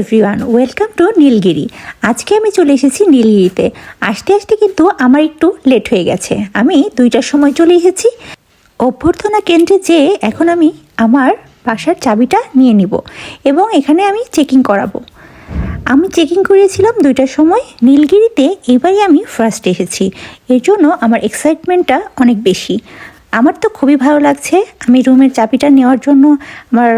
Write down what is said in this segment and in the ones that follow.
Everyone welcome to Nilgiri আজকে আমি চলে এসেছি নীলগিরিতে। আসতে আসতে কিন্তু আমার একটু লেট হয়ে গেছে। আমি দুইটার সময় চলে এসেছি। অভ্যর্থনা কেন্দ্রে যেয়ে এখন আমি আমার বাসার চাবিটা নিয়ে নিব এবং এখানে আমি চেকিং করাবো। আমি চেকিং করিয়েছিলাম দুইটার সময়। নীলগিরিতে এবারই আমি ফার্স্ট এসেছি। এর জন্য আমার এক্সাইটমেন্টটা অনেক বেশি। আমার তো খুবই ভালো লাগছে। আমি রুমের চাবিটা নেওয়ার জন্য আমার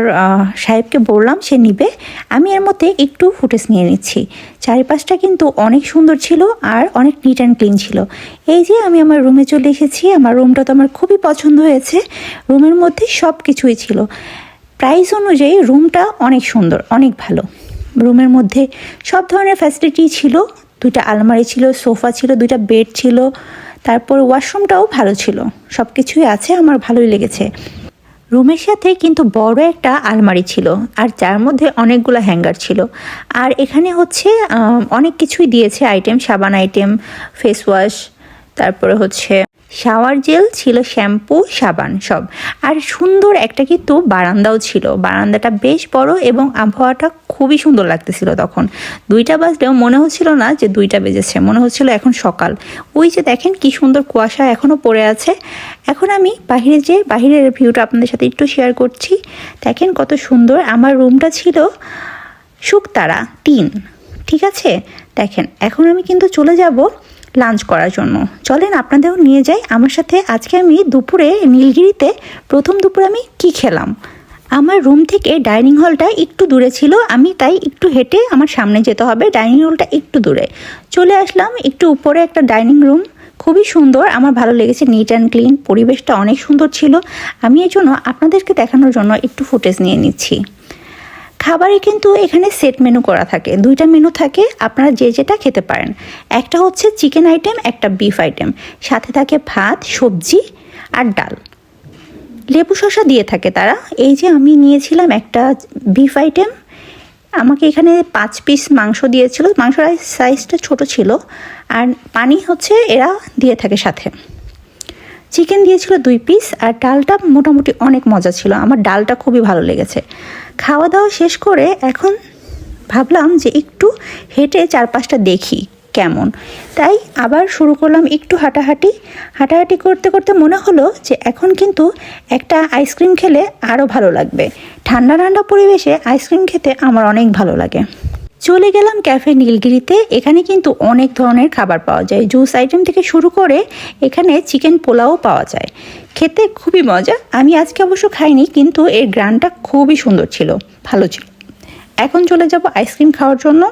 সাহেবকে বললাম, সে নিবে। আমি এর মধ্যে একটু ফুটেজ নিয়ে নিচ্ছি। চারিপাশটা কিন্তু অনেক সুন্দর ছিল আর অনেক নিট অ্যান্ড ক্লিন ছিল। এই যে আমি আমার রুমে চলে এসেছি, আমার রুমটা তো আমার খুবই পছন্দ হয়েছে। রুমের মধ্যে সব কিছুই ছিল। প্রাইস অনুযায়ী রুমটা অনেক সুন্দর, অনেক ভালো। রুমের মধ্যে সব ধরনের ফ্যাসিলিটি ছিল। দুইটা আলমারি ছিল, সোফা ছিল, দুইটা বেড ছিল। তারপর ওয়াশরুমটাও ভালো ছিল। সব কিছুই আছে, আমার ভালোই লেগেছে। রুমের সাথে কিন্তু বড় একটা আলমারি ছিল, আর যার মধ্যে অনেকগুলো হ্যাঙ্গার ছিল। আর এখানে হচ্ছে অনেক কিছুই দিয়েছে, আইটেম, সাবান আইটেম ফেস ওয়াশ তারপরে হচ্ছে শাওয়ার জেল ছিল শ্যাম্পু সাবান সব। আর সুন্দর একটা কিন্তু বারান্দাও ছিল। বারান্দাটা বেশ বড় এবং আবহাওয়াটা খুবই সুন্দর লাগতেছিল তখন। দুইটা বাজলেও মনে হচ্ছিল না যে দুইটা বেজেছে। মনে হচ্ছিল এখন সকাল। ওই যে দেখেন কি সুন্দর কুয়াশা এখনও পড়ে আছে। এখন আমি বাইরে যে বাইরের ভিউটা আপনাদের সাথে একটু শেয়ার করছি। দেখেন কত সুন্দর আমার রুমটা ছিল শুকতারা তিন। ঠিক আছে? দেখেন, এখন আমি কিন্তু চলে যাব লাঞ্চ করার জন্য। চলেন আপনাদেরও নিয়ে যাই। আমার সাথে আজকে আমি দুপুরে নীলগিরিতে প্রথম দুপুরে আমি কি খেলাম? আমার রুম থেকে ডাইনিং হলটা একটু দূরে ছিল, আমি তাই একটু হেঁটে আমার সামনে যেতে হবে। ডাইনিং হলটা একটু দূরে। চলে আসলাম একটু উপরে একটা ডাইনিং রুম। খুবই সুন্দর, আমার ভালো লেগেছে নিট অ্যান্ড ক্লিন পরিবেশটা অনেক সুন্দর ছিল। আমি এই জন্য আপনাদেরকে দেখানোর জন্য একটু ফুটেজ নিয়ে নিচ্ছি। খাবারে কিন্তু এখানে সেট মেনু করা থাকে। দুইটা মেনু থাকে, আপনারা যে যেটা খেতে পারেন। একটা হচ্ছে চিকেন আইটেম একটা বিফ আইটেম সাথে থাকে ভাত, সবজি আর ডাল। লেবু শসা দিয়ে থাকে তারা। এই যে আমি নিয়েছিলাম একটা বিফ আইটেম আমাকে এখানে পাঁচ পিস মাংস দিয়েছিল। মাংসর সাইজটা ছোট ছিল। আর পানি হচ্ছে এরা দিয়ে থাকে সাথে। চিকেন দিয়েছিল দুই পিস আর ডালটা মোটামুটি অনেক মজা ছিল। আমার ডালটা খুবই ভালো লেগেছে। খাওয়া দাওয়া শেষ করে এখন ভাবলাম যে একটু হেঁটে চারপাশটা দেখি কেমন। তাই আবার শুরু করলাম একটু হাঁটাহাঁটি। হাঁটাহাঁটি করতে করতে মনে হলো যে এখন কিন্তু একটা আইসক্রিম খেলে আরও ভালো লাগবে। ঠান্ডা ঠান্ডা পরিবেশে আইসক্রিম খেতে আমার অনেক ভালো লাগে। চলে গেলাম ক্যাফে নীলগিরিতে। এখানে কিন্তু অনেক ধরনের খাবার পাওয়া যায়। জুস আইটেম থেকে শুরু করে এখানে চিকেন পোলাও পাওয়া যায়। খেতে খুবই মজা। আমি আজকে অবশ্য খাইনি, কিন্তু এর গ্রানটা খুবই সুন্দর ছিল। ভালো ছিল। এখন চলে যাব আইসক্রিম খাওয়ার জন্য।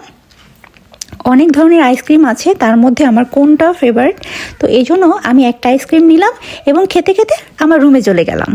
অনেক ধরনের আইসক্রিম আছে, তার মধ্যে আমার কোনটা ফেভারিট তো এই জন্য আমি একটা আইসক্রিম নিলাম এবং খেতে খেতে আমার রুমে চলে গেলাম।